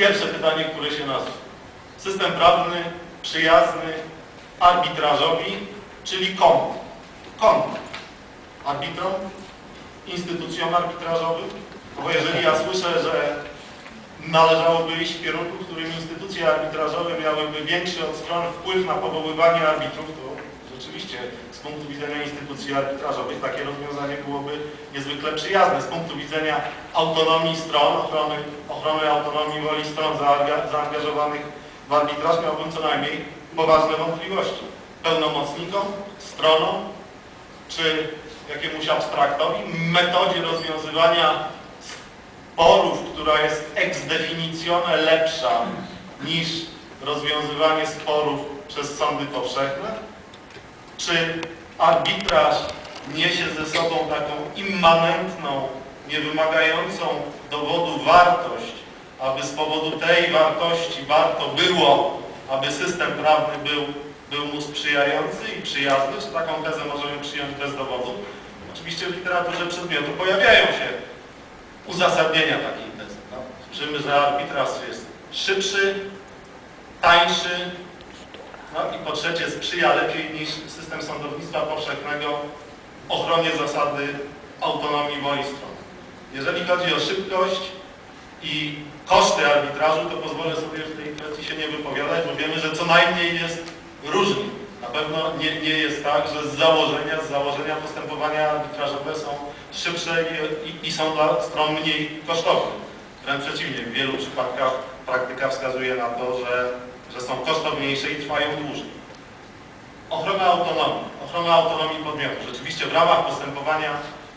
Pierwsze pytanie, które się nasuwa. System prawny przyjazny arbitrażowi, czyli komu? Komu? Arbitrom? Instytucjom arbitrażowym? Bo jeżeli ja słyszę, że należałoby iść w kierunku, w którym instytucje arbitrażowe miałyby większy od strony wpływ na powoływanie arbitrów, to rzeczywiście z punktu widzenia instytucji arbitrażowych takie rozwiązanie byłoby niezwykle przyjazne. Z punktu widzenia autonomii stron, ochrony, ochrony autonomii woli stron zaanga- zaangażowanych w arbitraż miałbym co najmniej poważne wątpliwości. Pełnomocnikom, stronom, czy jakiemuś abstraktowi, metodzie rozwiązywania sporów, która jest ex definitione lepsza niż rozwiązywanie sporów przez sądy powszechne? Czy arbitraż niesie ze sobą taką immanentną, niewymagającą dowodu wartość, aby z powodu tej wartości warto było, aby system prawny był, był mu sprzyjający i przyjazny? Czy taką tezę możemy przyjąć bez dowodu? Oczywiście w literaturze przedmiotu pojawiają się uzasadnienia takiej tezy. No. Słyszymy, że arbitraż jest szybszy, tańszy, no i po trzecie sprzyja lepiej niż system sądownictwa powszechnego ochronie zasady autonomii stron. Jeżeli chodzi o szybkość i koszty arbitrażu, to pozwolę sobie w tej kwestii się nie wypowiadać, bo wiemy, że co najmniej jest różnie. Na pewno nie, nie jest tak, że z założenia, z założenia postępowania arbitrażowe są szybsze i, i są dla stron mniej kosztowne. Wręcz przeciwnie, w wielu przypadkach praktyka wskazuje na to, że, że są kosztowniejsze i trwają dłużej. Ochrona autonomii, ochrona autonomii podmiotu. Rzeczywiście w ramach postępowania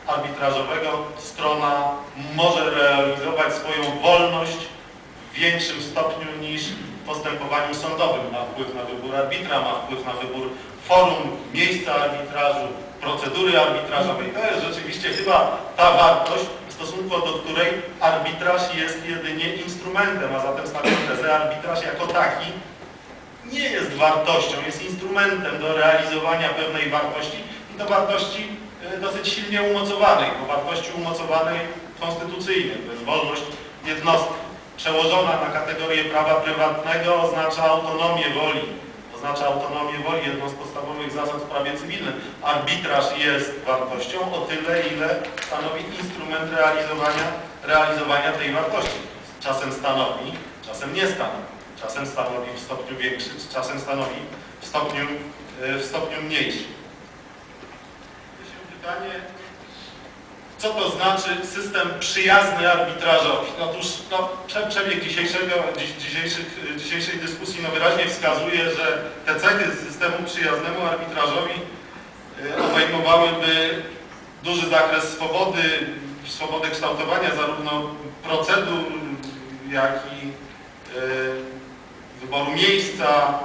arbitrażowego strona może realizować swoją wolność w większym stopniu niż w postępowaniu sądowym. Ma wpływ na wybór arbitra, ma wpływ na wybór forum, miejsca arbitrażu, procedury arbitrażowej. To jest rzeczywiście chyba ta wartość, w stosunku do której arbitraż jest jedynie instrumentem, a zatem stawiam tezę, arbitraż jako taki nie jest wartością, jest instrumentem do realizowania pewnej wartości i to wartości e, dosyć silnie umocowanej, bo wartości umocowanej konstytucyjnie, to jest wolność jednostki. Przełożona na kategorię prawa prywatnego oznacza autonomię woli, oznacza autonomię woli, jedną z podstawowych zasad w prawie cywilnym. Arbitraż jest wartością o tyle, ile stanowi instrument realizowania, realizowania tej wartości. Czasem stanowi, czasem nie stanowi. Czasem stanowi w stopniu większy, czasem stanowi w stopniu, e, w stopniu mniejszy. Się pytanie, co to znaczy system przyjazny arbitrażowi? Otóż no, prze- przebieg dzisiejszego, dzisiejszych, dzisiejszej dyskusji no, wyraźnie wskazuje, że te cechy systemu przyjaznemu arbitrażowi e, obejmowałyby duży zakres swobody, swobody kształtowania zarówno procedur, jak i e, wyboru miejsca,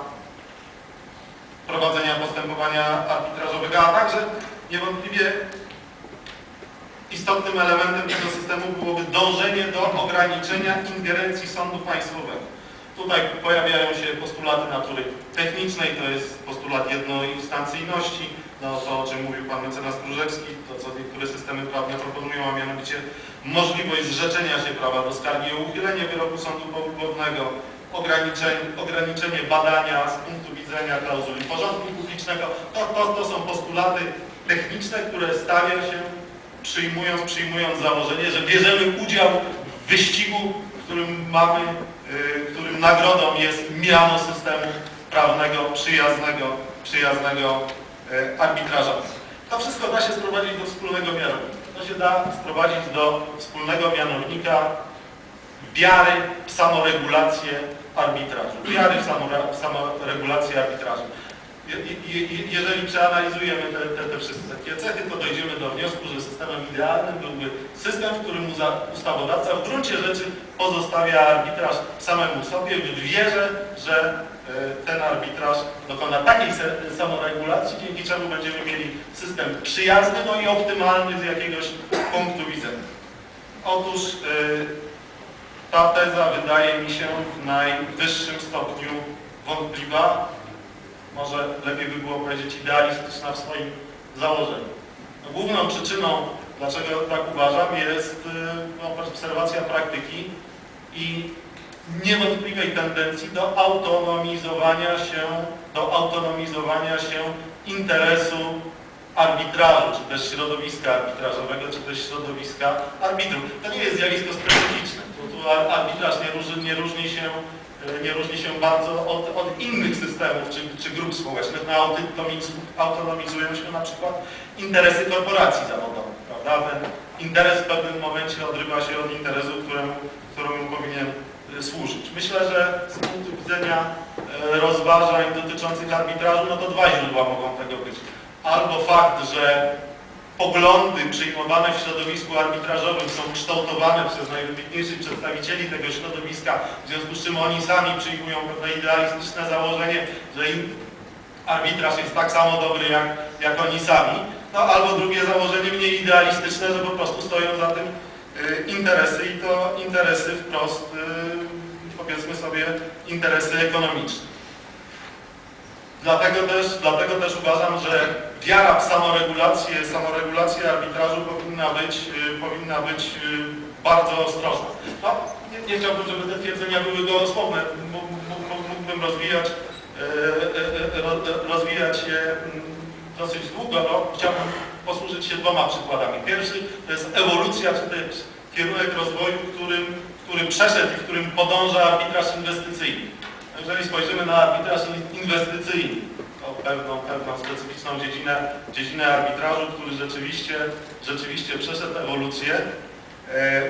prowadzenia postępowania arbitrażowego, a także niewątpliwie istotnym elementem tego systemu byłoby dążenie do ograniczenia ingerencji sądu państwowego. Tutaj pojawiają się postulaty natury technicznej, to jest postulat jednoinstancyjności, no to o czym mówił pan mecenas Krużewski, to co niektóre systemy prawne proponują, a mianowicie możliwość zrzeczenia się prawa do skargi o uchylenie wyroku sądu południowego, ograniczenie, ograniczenie badania z punktu widzenia klauzuli porządku publicznego. To, to, to są postulaty techniczne, które stawia się przyjmując, przyjmując założenie, że bierzemy udział w wyścigu, którym mamy, y, którym nagrodą jest miano systemu prawnego, przyjaznego, przyjaznego y, arbitrażowego. To wszystko da się sprowadzić do wspólnego mianownika. To się da sprowadzić do wspólnego mianownika wiary w samoregulację arbitrażu, wiary w samoregulację arbitrażu. Je- je- je- Jeżeli przeanalizujemy te, te, te wszystkie cechy, to dojdziemy do wniosku, że systemem idealnym byłby system, w którym ustawodawca w gruncie rzeczy pozostawia arbitraż samemu sobie w wierze, że e, ten arbitraż dokona takiej samoregulacji, dzięki czemu będziemy mieli system przyjazny, no i optymalny z jakiegoś punktu widzenia. Otóż e, ta teza wydaje mi się w najwyższym stopniu wątpliwa, może lepiej by było powiedzieć idealistyczna w swoim założeniu. No, główną przyczyną, dlaczego tak uważam, jest y, no, obserwacja praktyki i niewątpliwej tendencji do autonomizowania się, do autonomizowania się interesu arbitrażu, czy też środowiska arbitrażowego, czy też środowiska arbitrów. To nie jest zjawisko specyficzne. Tu, tu ar- arbitraż nie różni, nie różni się nie różni się bardzo od, od innych systemów czy, czy grup społecznych. No, autonomiz, autonomizują się na przykład interesy korporacji zawodowych, prawda? Ten interes w pewnym momencie odrywa się od interesu, któremu, któremu powinien e, służyć. Myślę, że z punktu widzenia e, rozważań dotyczących arbitrażu, no to dwa źródła mogą tego być. Albo fakt, że poglądy przyjmowane w środowisku arbitrażowym są kształtowane przez najwybitniejszych przedstawicieli tego środowiska, w związku z czym oni sami przyjmują pewne idealistyczne założenie, że im arbitraż jest tak samo dobry jak, jak oni sami. No albo drugie założenie mniej idealistyczne, że po prostu stoją za tym y, interesy i to interesy wprost, y, powiedzmy sobie, interesy ekonomiczne. Dlatego też, dlatego też uważam, że wiara w samoregulację, samoregulację arbitrażu powinna być, y, powinna być y, bardzo ostrożna. No, nie, nie chciałbym, żeby te twierdzenia były gołosłowne. Mó- mó- mó- Mógłbym rozwijać, e, e, e, ro- rozwijać je mm, dosyć długo. No, chciałbym posłużyć się dwoma przykładami. Pierwszy to jest ewolucja, czy też kierunek rozwoju, którym, który przeszedł i w którym podąża arbitraż inwestycyjny. Jeżeli spojrzymy na arbitraż in- inwestycyjny, to pewną, pewną specyficzną dziedzinę, dziedzinę arbitrażu, który rzeczywiście, rzeczywiście przeszedł ewolucję e,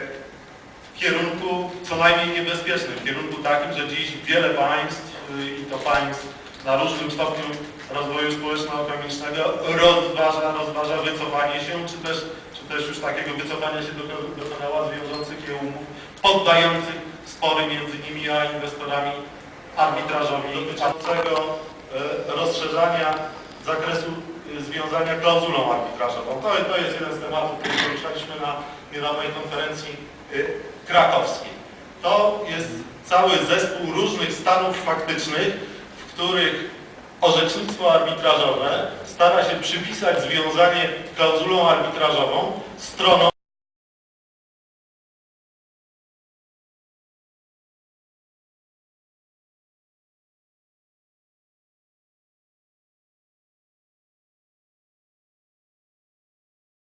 w kierunku co najmniej niebezpiecznym, w kierunku takim, że dziś wiele państw y, i to państw na różnym stopniu rozwoju społeczno-ekonomicznego rozważa, rozważa wycofanie się, czy też, czy też już takiego wycofania się doko- dokonała z wiążących je umów, poddających spory między nimi a inwestorami arbitrażowi dotyczącego e, rozszerzania zakresu e, związania klauzulą arbitrażową. To, to jest jeden z tematów, który poruszaliśmy na niedawnej konferencji e, krakowskiej. To jest cały zespół różnych stanów faktycznych, w których orzecznictwo arbitrażowe stara się przypisać związanie klauzulą arbitrażową stronom